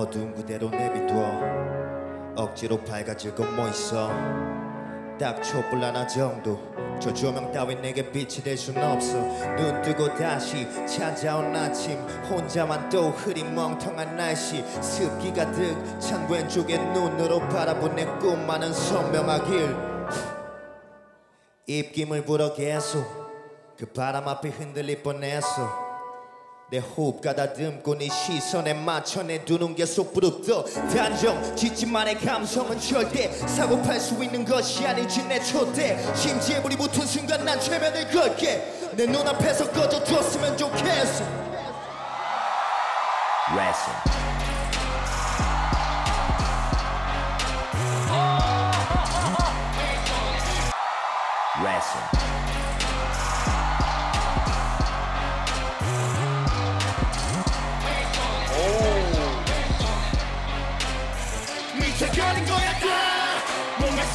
어두운 그대로 내비둬 억지로 밝아질 건 뭐 있어? 딱 촛불 하나 정도 저 조명 따윈 내게 빛이 될 순 없어. 눈 뜨고 다시 찾아온 아침 혼자만 또 흐린 멍텅한 날씨. 습기 가득 찬 왼쪽의 눈으로 바라본 내 꿈만은 선명하길. 입김을 불어 계속 그 바람 앞에 흔들릴 뻔했어 내 호흡 가다듬고 네 시선에 맞춰 내두눈 계속 부릅떠 단정 짓지만의 감성은 절대 사고팔 수 있는 것이 아니지 내 초대 심지에 불이 붙은 순간 난 최면을 걸게 내 눈앞에서 꺼져줬으면 좋겠어. Wrestle.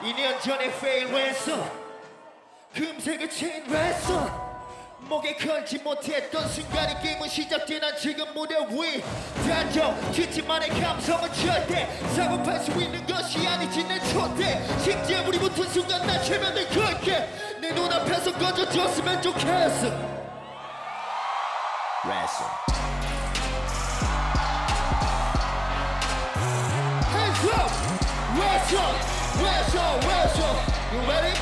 2년 전에 페일했어. 금색을 체인했어. 목에 걸지 못했던 순간이 게임은 시작돼. 난 지금 무대 위 단정 짓지만의 감성은 절대 사고팔 수 있는 것이 아니지. 내 초대 심지어 물이 붙은 순간 난 최면을 걸게. 내 눈앞에서 꺼져줬으면 좋겠어. Wrestle. Hands You ready?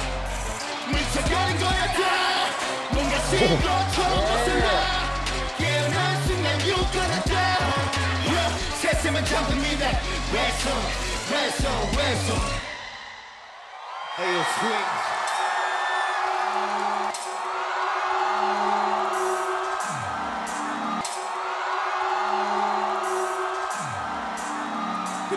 미쳐가는 거야 다 뭔가 신고처럼 휩쓸려 깨어난 순간 유권하다 yeah. 세상은 잠듭니다 왼손 왼손 왼손 Hey, yo, swing.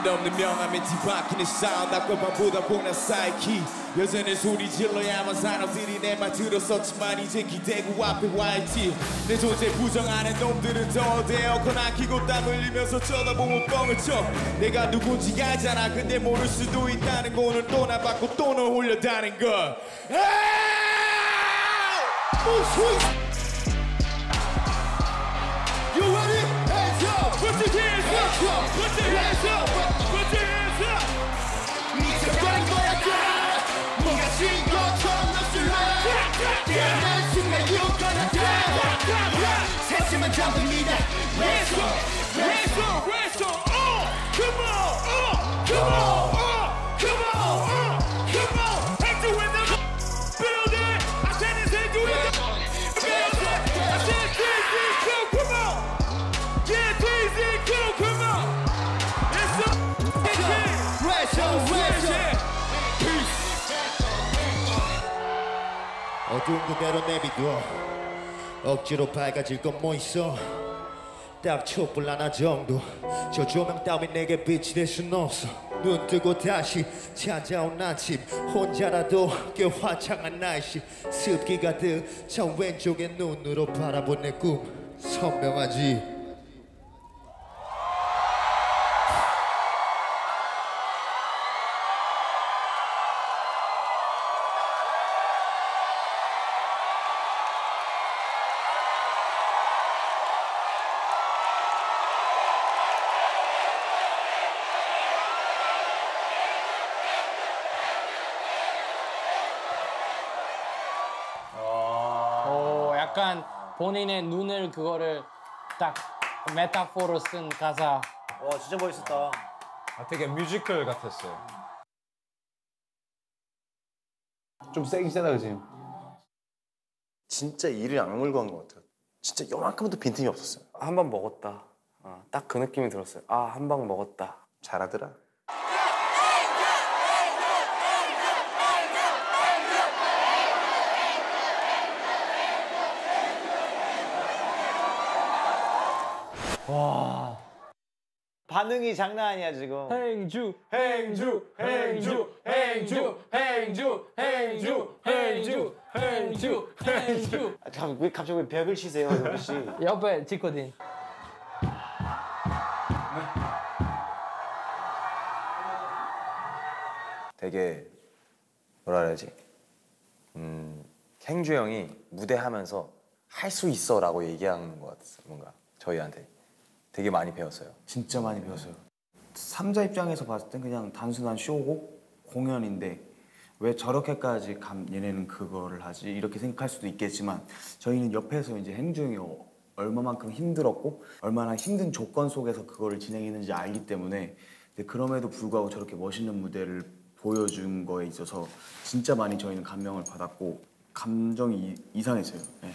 끝없는 명함에 뒤바뀌는 사운드 아까밤보다 보나 사이키. 여전히 소리 질러야만 사람들이 내 말 들었었지만 이제 기대고 앞에 와있지. 내 존재 부정하는 놈들은 더안 켜고 땀 흘리면서 쳐다보면 뻥을 쳐. 내가 누군지 알잖아. 근데 모를 수도 있다는 거 오늘 또 나 받고 또널 올려다는 걸 You ready? Hands up! Put your hands up! Put your hands up! 깨어난 순간 유 어두운 그대로 내비둬 억지로 밝아질 건 뭐 있어? 딱 촛불 하나 정도. 저 조명 따윈 내게 빛이 될 순 없어. 눈 뜨고 다시 찾아온 아침. 혼자라도 꽤 화창한 날씨. 습기 가득 찬 왼쪽의 눈으로 바라본 내 꿈. 선명하지 약간 본인의 눈을 그거를 딱 메타포로 쓴 가사. 와 진짜 멋있었다. 아, 되게 뮤지컬 같았어요. 좀 세긴 세다 그지? 진짜 이를 악물고 한 것 같아요. 진짜 요만큼도 빈틈이 없었어요. 한방 먹었다. 어, 딱그 느낌이 들었어요. 아, 한 방 먹었다. 잘하더라. 반응이 장난 아니야 지금. 행주 행주 행주 행주 행주 행주 행주 행주 행주 아, 잠, 왜 갑자기 왜 벽을 치세요, 여기 씨? 옆에 지코딘 되게 뭐라 그래야지? 음, 행주 형이 무대하면서 할 수 있어라고 얘기하는 것 같았어요. 뭔가 저희한테 되게 많이 배웠어요. 진짜 많이 배웠어요. 삼자 입장에서 봤을 땐 그냥 단순한 쇼고 공연인데 왜 저렇게까지 감 얘네는 그거를 하지 이렇게 생각할 수도 있겠지만 저희는 옆에서 이제 행중이 어- 얼마만큼 힘들었고 얼마나 힘든 조건 속에서 그거를 진행했는지 알기 때문에 그럼에도 불구하고 저렇게 멋있는 무대를 보여준 거에 있어서 진짜 많이 저희는 감명을 받았고 감정이 이- 이상했어요. 네.